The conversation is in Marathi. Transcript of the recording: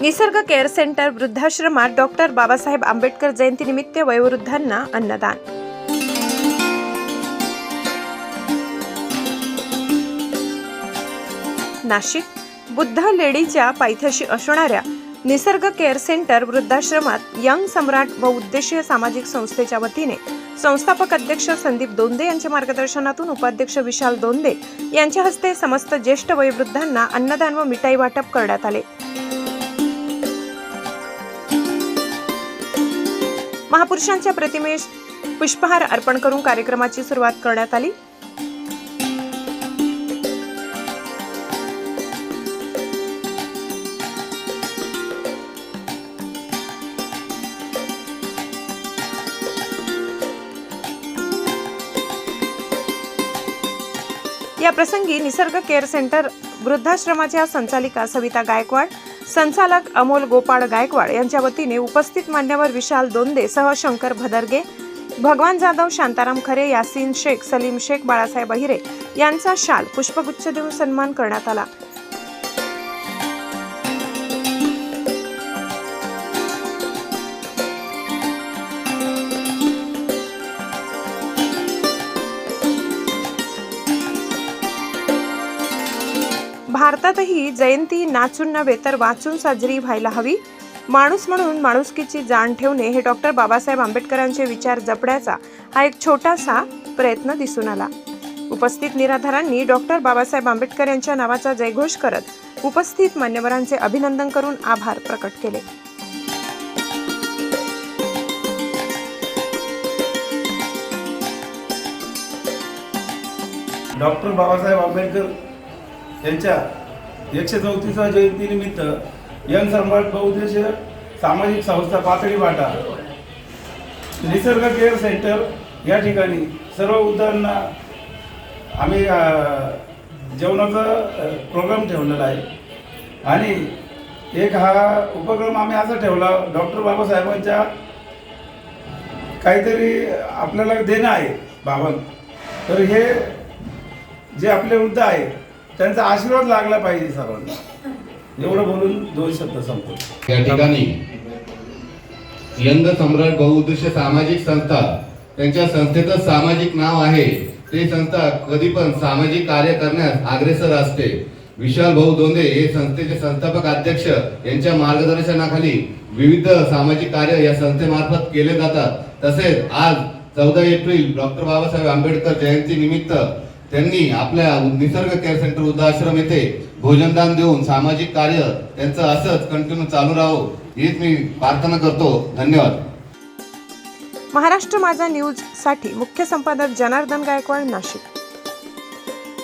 निसर्ग केअर सेंटर वृद्धाश्रमात डॉक्टर बाबासाहेब आंबेडकर जयंतीनिमित्त वयोवृद्धांना अन्नदान. नाशिक बुद्ध लेडीच्या पायथ्याशी असणाऱ्या निसर्ग केअर सेंटर वृद्धाश्रमात यंग सम्राट व उद्देशीय सामाजिक संस्थेच्या वतीने संस्थापक अध्यक्ष संदीप दोंदे यांच्या मार्गदर्शनातून उपाध्यक्ष विशाल दोंदे यांच्या हस्ते समस्त ज्येष्ठ वयोवृद्धांना अन्नदान व मिठाई वाटप करण्यात आले. महापुरुषांच्या प्रतिमेस पुष्पहार अर्पण करून कार्यक्रमाची सुरुवात करण्यात आली. या प्रसंगी निसर्ग केअर सेंटर वृद्धाश्रमाच्या संचालिका सविता गायकवाड संचालक अमोल गोपाळ गायकवाड यांच्या वतीने उपस्थित मान्यवर विशाल दोंदे सह शंकर भदरगे भगवान जाधव शांताराम खरे यासीन शेख सलीम शेख बाळासाहेब अहिरे यांचा शाल पुष्पगुच्छ देऊन सन्मान करण्यात आला. भारतातही जयंती नाचून नव्हे तर वाचून साजरी व्हायला हवी. माणूस म्हणून माणुसकीची जाण ठेवणे हे डॉक्टर बाबासाहेब आंबेडकरांचे विचार जपण्याचा हा एक छोटासा प्रयत्न दिसून आला. उपस्थित निराधारांनी डॉक्टर बाबासाहेब आंबेडकर यांच्या नावाचा जयघोष करत उपस्थित मान्यवरांचे अभिनंदन करून आभार प्रकट केले. डॉक्टर बाबासाहेब आंबेडकर यांच्या एकशे चौतीसा जयंतीनिमित्त यंग सम्राट बहुउद्देशीय सामाजिक संस्था पातळी वाटा निसर्ग केअर सेंटर या ठिकाणी सर्व वृद्धांना आम्ही जेवणाचा प्रोग्राम ठेवलेला आहे. आणि एक हा उपक्रम आम्ही असा ठेवला डॉक्टर बाबासाहेबांच्या काहीतरी आपल्याला देणं आहे बाबा तर हे जे आपले वृद्ध आहे त्यांचा आशीर्वाद लागला पाहिजे सर्वांना. एवढं बोलून दोन शब्द संपतो या ठिकाणी यंग सम्राट बहुउद्देशीय सामाजिक संस्था त्यांच्या संस्थेचं सामाजिक नाव आहे. ते संस्था कधी पण सामाजिक कार्य करण्यास अग्रेसर असते. विशाल भाऊ दोंदे हे संस्थेचे संस्थापक अध्यक्ष. यांच्या मार्गदर्शनाखाली विविध सामाजिक कार्य या संस्थेमार्फत केले जातात. तसेच आज चौदा एप्रिल डॉक्टर बाबासाहेब आंबेडकर जयंती निमित्त त्यांनी आपल्या निसर्ग केअर सेंटर वृद्धाश्रम येथे भोजनदान देऊन सामाजिक कार्य त्यांचं असंच कंटिन्यू चालू राहो हीच मी प्रार्थना करतो. धन्यवाद. महाराष्ट्र माझा न्यूजसाठी मुख्य संपादक जनार्दन गायकवाड नाशिक.